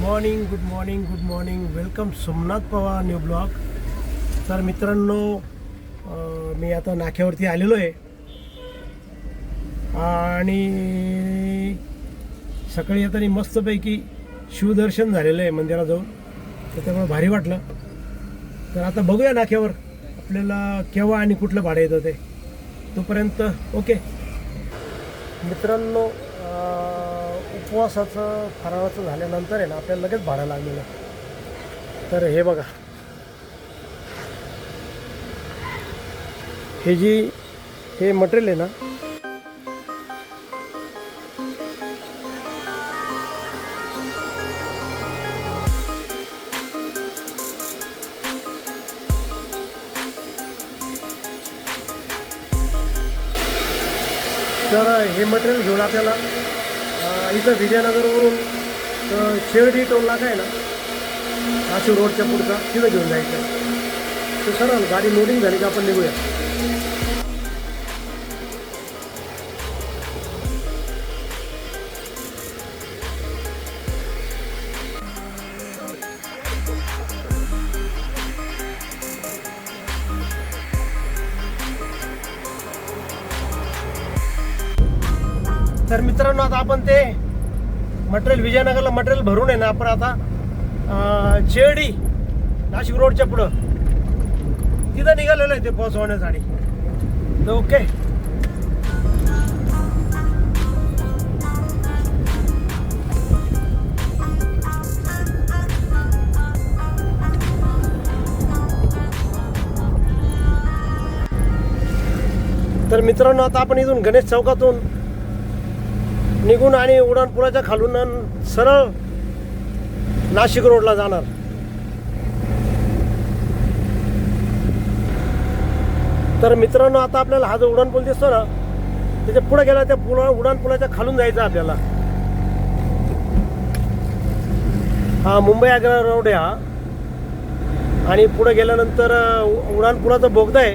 Morning good morning good morning welcome Somnath Pawar new blog तर मित्रांनो मी आता नाक्यावरती आलेलो आहे. आणि सकाळी येताना मस्तपैकी शिवदर्शन झालेलं आहे मंदिरात जाऊन तर त्यामुळे भारी वाटलं. तर आता बघूया नाक्यावर आपल्याला केव्हा आणि कुठलं भाडं येतं ते. तोपर्यंत ओके. मित्रांनो उपवासाचं फराळाचं झाल्यानंतर आहे ना आपल्याला लगेच भाडं लागलेलं तर हे बघा. हे जी हे मटेरियल आहे ना तर हे मटेरियल घेऊन आपल्याला इथं विजयनगरवरून तर शेरडी टोल नाका आहे ना? नाशिक रोडच्या पुढचा तिथं घेऊन जायचं. तर सर गाडी लोडिंग झाली का आपण निघूया? तर मित्रांनो आता आपण ते मटेरियल विजयनगरला मटेरियल भरून आहे ना आपण आता अं, शेर्डी नाशिक रोडच्या पुढं. तिथं निघालेलं आहे ते पोहोचवण्यासाठी तर ओके. तर मित्रांनो आता आपण इथून गणेश चौकातून निघून आणि उड्डाणपुराच्या खालून सरळ नाशिक रोडला जाणार. तर मित्रांनो आता आपल्याला हा जो उड्डाणपूल दिसतो ना त्याच्या पुढे गेला त्या पुला उड्डाणपुलाच्या खालून जायचं आपल्याला. हा मुंबई आग्रा रोड आहे हा. आणि पुढे गेल्यानंतर अ, बोगदा आहे.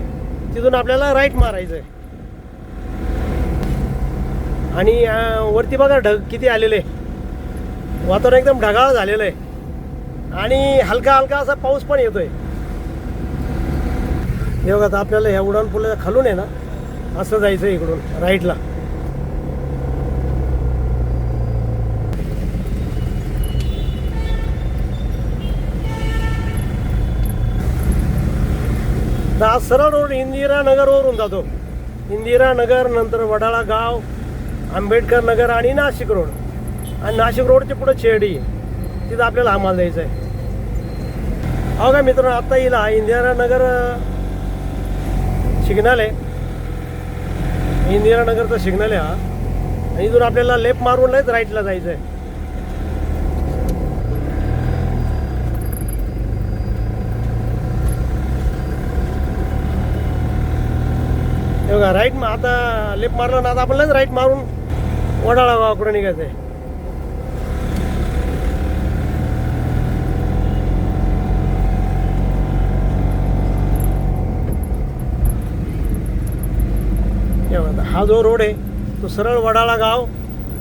तिथून आपल्याला राईट मारायचं आहे. आणि वरती बघा ढग किती आलेले. वातावरण एकदम ढगाळ झालेलं आहे. आणि हलका हलका असा पाऊस पण येतोय. देवघात आता आपल्याला ह्या उडान पुला खालून आहे ना असं जायचं इकडून राईटला सरळ रोड इंदिरानगरवरून जातो. इंदिरानगर नंतर वडाळा गाव आंबेडकर नगर आणि नाशिक रोड. आणि नाशिक रोडच्या पुढे शेडी तिथं आपल्याला आम्हाला द्यायचं आहे अहो का मित्रांनो आत्ता येईल हा इंदिरा नगर सिग्नल आहे. इंदिरा नगरचा सिग्नल आहे हा. आणि इथून आपल्याला लेफ्ट मारून नाहीच राईटला जायचं आहे बघा राईट आता लेफ्ट मारलं ना आता आपण राईट मारून वडाळा गावाकडे निघायचं आहे हा जो रोड आहे तो सरळ वडाळा गाव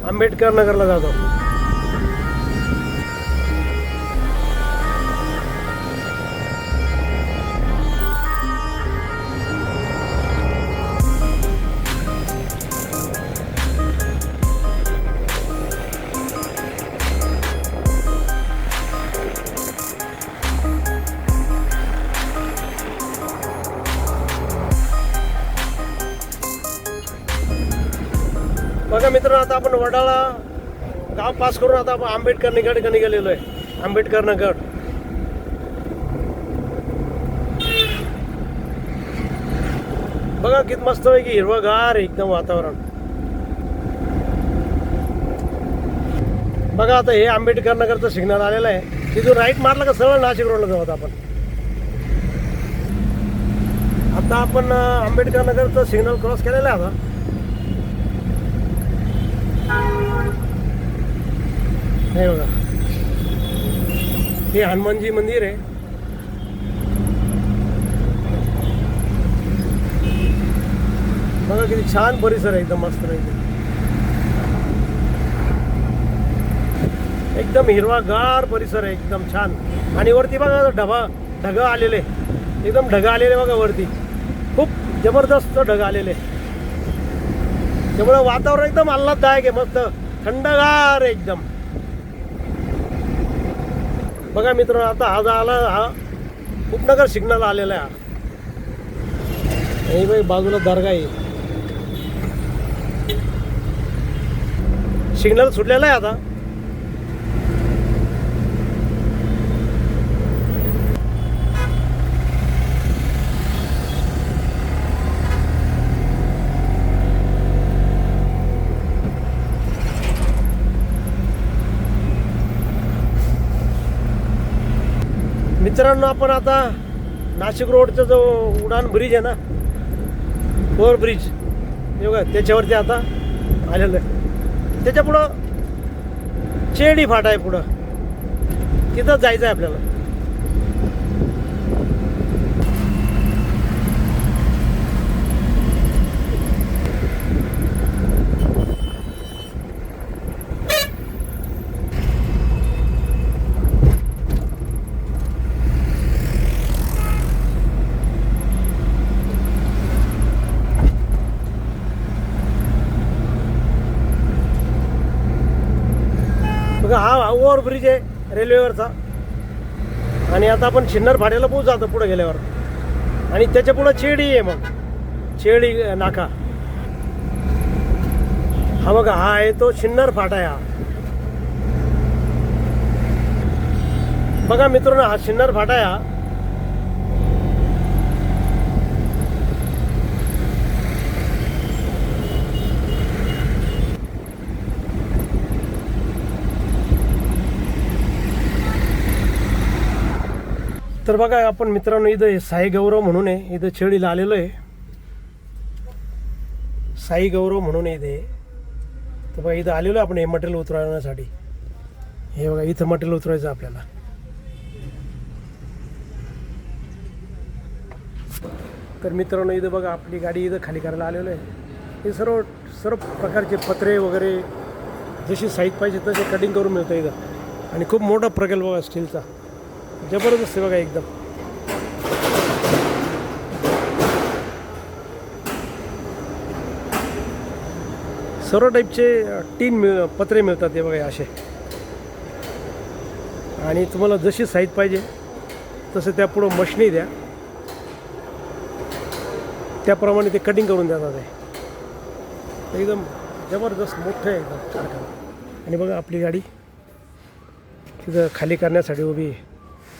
आंबेडकर नगरला जातो. मित्रांनो आता आपण वडाळा गाव पास करून आता आपण आंबेडकर नगर निघालेलो आहे? आंबेडकर नगर. बघा किती मस्त पैकी हिरवगार एकदम वातावरण. बघा आता हे आंबेडकर नगरचं सिग्नल आलेलं आहे. तिथून राईट मारलं का सरळ नाशिक रोडला जाऊ आता आपण? आता आपण आंबेडकर नगरचं सिग्नल क्रॉस केलेलं आहे आता. हे बघा. हे हनुमानजी मंदिर आहे. बघा किती छान परिसर आहे एकदम मस्त नाही एकदम हिरवागार परिसर आहे एकदम छान. आणि वरती बघा ढबा ढग आलेले. एकदम ढग आलेले बघा वरती. खूप जबरदस्त ढग आलेले. त्यामुळे वातावरण एकदम आल्हाददायक आहे मस्त. थंडगार एकदम. बघा मित्र आता हा आला हा उपनगर सिग्नल आलेला आहे. भाई बाजूला दर्गा आहे. सिग्नल सुटलेला आहे आता. मित्रांनो आपण आता नाशिक रोडचा जो उडान ब्रिज आहे ना ओव्हर ब्रिज बघा त्याच्यावरती आता आलेलं आहे. त्याच्या पुढं चेडी फाटा आहे पुढं. तिथं जायचं आहे आपल्याला बघा हा ओव्हर ब्रिज आहे रेल्वेवरचा. आणि आता आपण शिन्नर फाट्याला पोहोच जातो पुढे गेल्यावर. आणि त्याच्या पुढं चेडी आहे मग. चेडी नाका. हा बघा हा आहे तो शिन्नर फाटा आहे हा. बघा मित्रांनो हा शिन्नर फाटा आहे हा. तर बघा आपण मित्रांनो इथं हे साई गौरव म्हणून आहे. इथं छेडीला आलेलो आहे. साई गौरव म्हणून आहे इथे. तर बघा इथं आलेलो आहे आपण हे मटेरियल उतरवण्यासाठी. हे बघा इथं मटेरियल उतरवायचं आपल्याला. तर मित्रांनो इथं बघा आपली गाडी इथं खाली करायला आलेलो आहे. हे सर्व सर्व प्रकारचे पत्रे वगैरे जशी साईज पाहिजे तसे कटिंग करून मिळतं इथं. आणि खूप मोठा प्रकल्प बघा स्टीलचा जबरदस्त आहे बघा एकदम. सर्व टाईपचे टीन मिळ पत्रे मिळतात ते बघा असे. आणि तुम्हाला जशी साईज पाहिजे तसं त्या पुढं मशनी द्या. त्याप्रमाणे ते कटिंग करून देतात ते एकदम जबरदस्त मोठं आहे एकदम कारखाना. आणि बघा आपली गाडी तिथं खाली करण्यासाठी उभी आहे.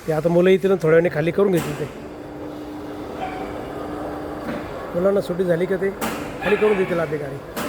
ते आता मुलं येतील थोड्या वेळाने खाली करून घेतील ते. मुलांना सुट्टी झाली का ते? खाली करून देतील आपली गाडी.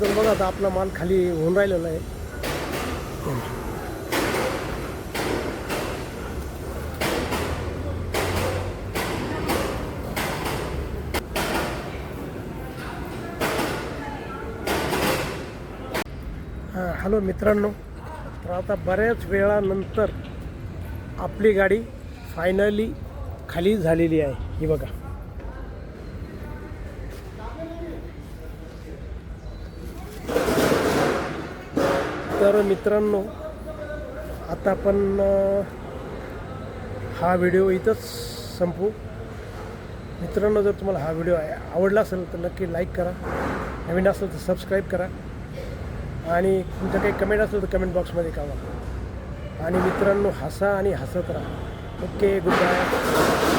तर बघा आता आपला माल खाली होऊन राहिलेला आहे. हां हॅलो मित्रांनो तर आता बऱ्याच वेळानंतर आपली गाडी फायनली खाली झालेली आहे. ही बघा. तर मित्रांनो आता आपण हा व्हिडिओ इथंच संपू मित्रांनो जर तुम्हाला हा व्हिडिओ आवडला असेल तर नक्की लाईक करा. नवीन असेल तर सबस्क्राईब करा. आणि तुमचं काही कमेंट असेल तर कमेंट बॉक्समध्ये कळवा. आणि मित्रांनो हसा आणि हसत राहा. Okay good bye